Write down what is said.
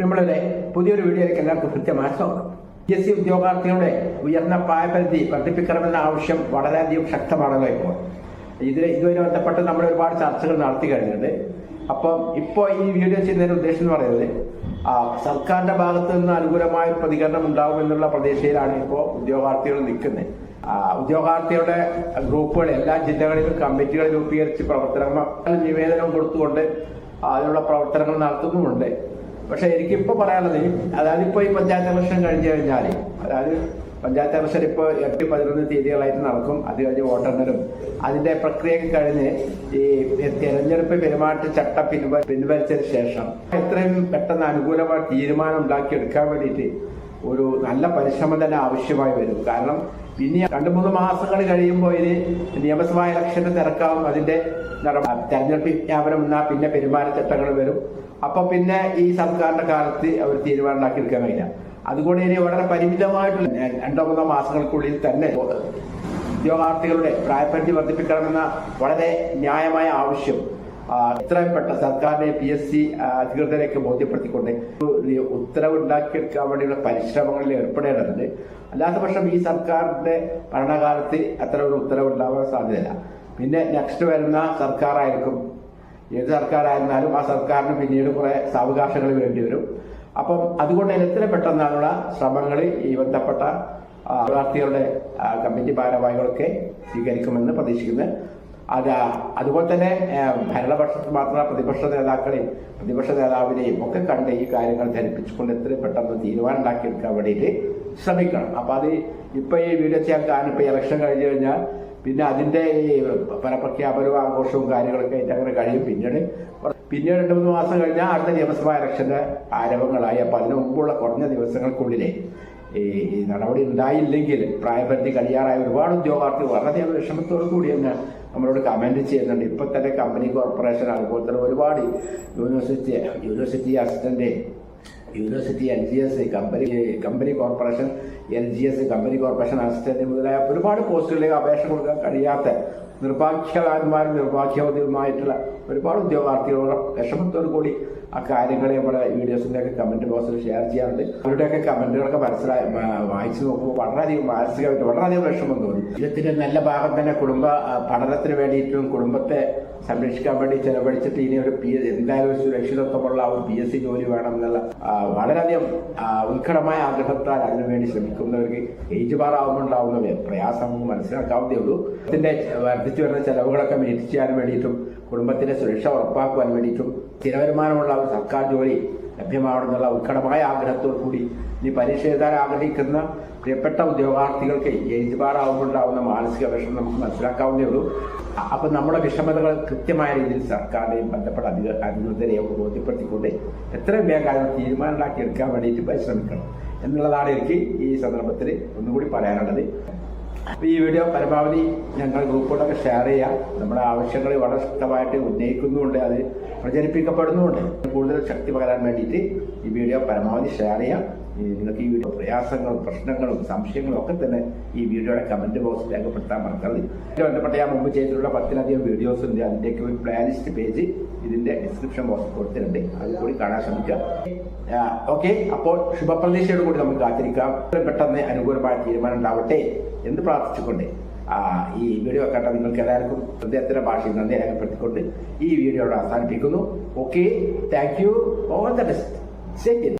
പ്രിയമുള്ളവരെ പുതിയൊരു വീഡിയോയിലേക്ക് എല്ലാവർക്കും കൃത്യമായ സ്വാഗതം. പി എസ് സി ഉദ്യോഗാർത്ഥികളുടെ ഉയർന്ന പ്രായപരിധി വർദ്ധിപ്പിക്കണമെന്ന ആവശ്യം വളരെയധികം ശക്തമാണല്ലോ ഇപ്പോൾ. ഇതിൽ ഇതുവരെ ബന്ധപ്പെട്ട് നമ്മൾ ഒരുപാട് ചർച്ചകൾ നടത്തി കഴിഞ്ഞിട്ടുണ്ട്. അപ്പം ഇപ്പോൾ ഈ വീഡിയോ ചെയ്യുന്നതിന്റെ ഉദ്ദേശം എന്ന് പറയുന്നത് സർക്കാരിന്റെ ഭാഗത്ത് നിന്ന് അനുകൂലമായ പ്രതികരണം പ്രതികരണം ഉണ്ടാവുമെന്നുള്ള പ്രതീക്ഷയിലാണ് ഇപ്പോൾ ഉദ്യോഗാർത്ഥികൾ നിൽക്കുന്നത്. ഉദ്യോഗാർത്ഥികളുടെ ഗ്രൂപ്പുകൾ എല്ലാ ജില്ലകളിലും കമ്മിറ്റികൾ രൂപീകരിച്ച് പ്രവർത്തനങ്ങൾ നിവേദനം കൊടുത്തുകൊണ്ട് അതിനുള്ള പ്രവർത്തനങ്ങൾ നടത്തുന്നുമുണ്ട്. പക്ഷെ എനിക്കിപ്പോ പറയാനുള്ളത് അതായത് ഇപ്പൊ ഈ പഞ്ചായത്ത് ഇലക്ഷൻ കഴിഞ്ഞു കഴിഞ്ഞാൽ അതായത് പഞ്ചായത്ത് ഇലക്ഷൻ ഇപ്പോൾ എട്ട് പതിനൊന്ന് തീയതികളായിട്ട് നടക്കും. അത് കഴിഞ്ഞ് വോട്ടെണ്ണലും. അതിന്റെ പ്രക്രിയ കഴിഞ്ഞ് ഈ തെരഞ്ഞെടുപ്പ് പെരുമാറ്റ ചട്ടം പിൻവ പിൻവലിച്ചതിന് ശേഷം എത്രയും പെട്ടെന്ന് അനുകൂലമായ തീരുമാനം ഉണ്ടാക്കിയെടുക്കാൻ വേണ്ടിയിട്ട് ഒരു നല്ല പരിശ്രമം തന്നെ ആവശ്യമായി വരും. കാരണം പിന്നെ രണ്ട് മൂന്ന് മാസങ്ങൾ കഴിയുമ്പോൾ ഇത് നിയമസഭാ ഇലക്ഷന്റെ തിരക്കാവും അതിന്റെ തെരഞ്ഞെടുപ്പ് വിജ്ഞാപനം എന്നാൽ പിന്നെ പെരുമാറ്റച്ചട്ടങ്ങൾ വരും. അപ്പൊ പിന്നെ ഈ സർക്കാരിന്റെ കാലത്ത് അവർ തീരുമാനം ഉണ്ടാക്കിയെടുക്കാൻ കഴിയില്ല അതുകൊണ്ട് ഇനി വളരെ പരിമിതമായിട്ടുള്ള രണ്ടോ മൂന്നോ മാസങ്ങൾക്കുള്ളിൽ തന്നെ ഉദ്യോഗാർത്ഥികളുടെ പ്രായപരിധി വർദ്ധിപ്പിക്കണമെന്ന വളരെ ന്യായമായ ആവശ്യം. എത്രയും പെട്ട സർക്കാരിനെ പി എസ് സി അധികൃതരെയൊക്കെ ബോധ്യപ്പെടുത്തിക്കൊണ്ട് ഉത്തരവുണ്ടാക്കിയെടുക്കാൻ വേണ്ടിയുള്ള പരിശ്രമങ്ങളിൽ ഏർപ്പെടേണ്ടതുണ്ട്. അല്ലാത്ത പക്ഷം ഈ സർക്കാരിന്റെ ഭരണകാലത്ത് അത്ര ഒരു ഉത്തരവുണ്ടാവാൻ സാധ്യതയില്ല. പിന്നെ നെക്സ്റ്റ് വരുന്ന സർക്കാരായിരിക്കും. ഏത് സർക്കാരായിരുന്നാലും ആ സർക്കാരിന് പിന്നീട് കുറെ സാവകാശങ്ങൾ വേണ്ടി വരും. അപ്പം അതുകൊണ്ട് എത്ര പെട്ടെന്നാണുള്ള ശ്രമങ്ങൾ ഈ ബന്ധപ്പെട്ട വിദ്യാർത്ഥികളുടെ കമ്മിറ്റി ഭാരവാഹികളൊക്കെ സ്വീകരിക്കുമെന്ന് പ്രതീക്ഷിക്കുന്നത് അത് അതുപോലെ തന്നെ ആ, ഭരണപക്ഷത്ത് മാത്രമല്ല പ്രതിപക്ഷ നേതാക്കളെയും പ്രതിപക്ഷ നേതാവിനെയും ഒക്കെ കണ്ട് ഈ കാര്യങ്ങൾ ധരിപ്പിച്ചുകൊണ്ട് എത്രയും പെട്ടെന്ന് തീരുമാനം ഉണ്ടാക്കിയെടുക്കാൻ വേണ്ടിയിട്ട് ശ്രമിക്കണം. അപ്പൊ അത് ഇപ്പൊ ഈ വീഡിയോ ചെയ്യാൻ കാരണം ഇപ്പൊ ഇലക്ഷൻ കഴിഞ്ഞു കഴിഞ്ഞാൽ പിന്നെ അതിന്റെ ഈ ഫലപ്രഖ്യാപനവും ആഘോഷവും കാര്യങ്ങളൊക്കെ ആയിട്ട് അങ്ങനെ കഴിയും. പിന്നീട് പിന്നീട് രണ്ട് മൂന്ന് മാസം കഴിഞ്ഞാൽ അടുത്ത നിയമസഭാ ഇലക്ഷന്റെ ആരംഭങ്ങളായി. അപ്പൊ അതിനു മുമ്പുള്ള കുറഞ്ഞ ദിവസങ്ങൾക്കുള്ളിലെ ഈ നടപടി ഉണ്ടായില്ലെങ്കിൽ പ്രായപരിധി കഴിയാറായ ഒരുപാട് ഉദ്യോഗാർത്ഥി വളരെ വിഷമത്തോടു കൂടി തന്നെ നമ്മളോട് കമന്റ് ചെയ്യുന്നുണ്ട്. ഇപ്പൊ തന്നെ കമ്പനി കോർപ്പറേഷൻ അതുപോലെ തന്നെ ഒരുപാട് university university assistant university L G S company company corporation L G S company corporation assistant മുതലായ ഒരുപാട് പോസ്റ്റുകളിലേക്ക് അപേക്ഷ കൊടുക്കാൻ കഴിയാത്ത നിർഭാഗ്യവാന്മാരും നിർഭാഗ്യവതിയുമായിട്ടുള്ള ഒരുപാട് ഉദ്യോഗാർത്ഥികളോട് വിഷമത്തോടു കൂടി ആ കാര്യങ്ങളെ നമ്മുടെ വീഡിയോസിന്റെ ഒക്കെ കമന്റ് ബോക്സിൽ ഷെയർ ചെയ്യാറുണ്ട്. അവരുടെയൊക്കെ കമന്റുകളൊക്കെ മനസ്സിലായി വായിച്ചു നോക്കുമ്പോൾ വളരെയധികം മാനസികമായിട്ട് വളരെയധികം വിഷമം തോന്നി. ഇതിന്റെ നല്ല ഭാഗം തന്നെ കുടുംബ പഠനത്തിന് വേണ്ടിയിട്ടും കുടുംബത്തെ സംരക്ഷിക്കാൻ വേണ്ടി ചെലവഴിച്ചിട്ട് ഇനി ഒരു പി എന്തായാലും ഒരു സുരക്ഷിതത്വമുള്ള ഒരു പി എസ് സി ജോലി വേണം എന്നുള്ള വളരെയധികം ഉത്കടമായ ആഗ്രഹത്താൽ അതിനുവേണ്ടി ശ്രമിക്കുന്നവർക്ക് ഏജ് ബാർ ഉണ്ടാവുന്ന പ്രയാസം മനസ്സിലാക്കാവുന്നേ ഉള്ളൂ. ഇതിന്റെ വർദ്ധിച്ചു വരുന്ന ചെലവുകളൊക്കെ മിനിറ്റ് ചെയ്യാൻ വേണ്ടിയിട്ടും കുടുംബത്തിന്റെ സുരക്ഷ ഉറപ്പാക്കുവാൻ വേണ്ടിയിട്ടും സ്ഥിരവരുമാനമുള്ള ഒരു സർക്കാർ ജോലി ലഭ്യമാവണമെന്നുള്ള ഉത്കടമായ ആഗ്രഹത്തോടു കൂടി ഇനി പരീക്ഷ എഴുതാൻ ആഗ്രഹിക്കുന്ന പ്രിയപ്പെട്ട ഉദ്യോഗാർത്ഥികൾക്ക് ഏജ് ബാറാവുമ്പോണ്ടാവുന്ന മാനസിക വിഷമം നമുക്ക് മനസ്സിലാക്കാവുന്നേ ഉള്ളൂ. അപ്പൊ നമ്മുടെ വിഷമതകൾ കൃത്യമായ രീതിയിൽ സർക്കാരിനെയും ബന്ധപ്പെട്ട അധിക അധികൃതരെയും ബോധ്യപ്പെടുത്തിക്കൊണ്ട് എത്രയും വേഗം കാര്യങ്ങൾ തീരുമാനമുണ്ടാക്കിയെടുക്കാൻ വേണ്ടിയിട്ട് പരിശ്രമിക്കണം എന്നുള്ളതാണ് എനിക്ക് ഈ സന്ദർഭത്തിൽ ഒന്നുകൂടി പറയാനുള്ളത് ഈ വീഡിയോ പരമാവധി ഞങ്ങൾ ഗ്രൂപ്പുകളൊക്കെ ഷെയർ ചെയ്യാം. നമ്മുടെ ആവശ്യങ്ങൾ വളരെ ശക്തമായിട്ട് ഉന്നയിക്കുന്നുണ്ട് അത് പ്രചരിപ്പിക്കപ്പെടുന്നുമുണ്ട്. കൂടുതൽ ശക്തി പകരാൻ വേണ്ടിയിട്ട് ഈ വീഡിയോ പരമാവധി ഷെയർ ചെയ്യാം. നിങ്ങൾക്ക് ഈ വീഡിയോ പ്രയാസങ്ങളും പ്രശ്നങ്ങളും സംശയങ്ങളും ഒക്കെ തന്നെ ഈ വീഡിയോയുടെ കമന്റ് ബോക്സിൽ രേഖപ്പെടുത്താൻ മറക്കരുത്. ബന്ധപ്പെട്ട ഞാൻ മുമ്പ് ചെയ്തിട്ടുള്ള പത്തിലധികം വീഡിയോസ് ഉണ്ട്. അതിന്റെയൊക്കെ ഒരു പ്ലാലിസ്റ്റ് പേജ് ഇതിന്റെ ഡിസ്ക്രിപ്ഷൻ ബോക്സിൽ കൊടുത്തിട്ടുണ്ട്. അത് കൂടി കാണാൻ ശ്രമിക്കാം ഓക്കെ അപ്പോൾ ശുഭപ്രതീക്ഷയോട് കൂടി നമുക്ക് കാത്തിരിക്കാം. പെട്ടെന്ന് അനുകൂലമായ തീരുമാനം ഉണ്ടാവട്ടെ എന്ന് പ്രാർത്ഥിച്ചുകൊണ്ട്. ഈ വീഡിയോ കണ്ട നിങ്ങൾക്ക് എല്ലാവർക്കും ഹൃദയത്തിന്റെ ഭാഷയിൽ നന്ദി രേഖപ്പെടുത്തിക്കൊണ്ട് ഈ വീഡിയോ അവസാനിപ്പിക്കുന്നു. Okay thank you all the best ശരി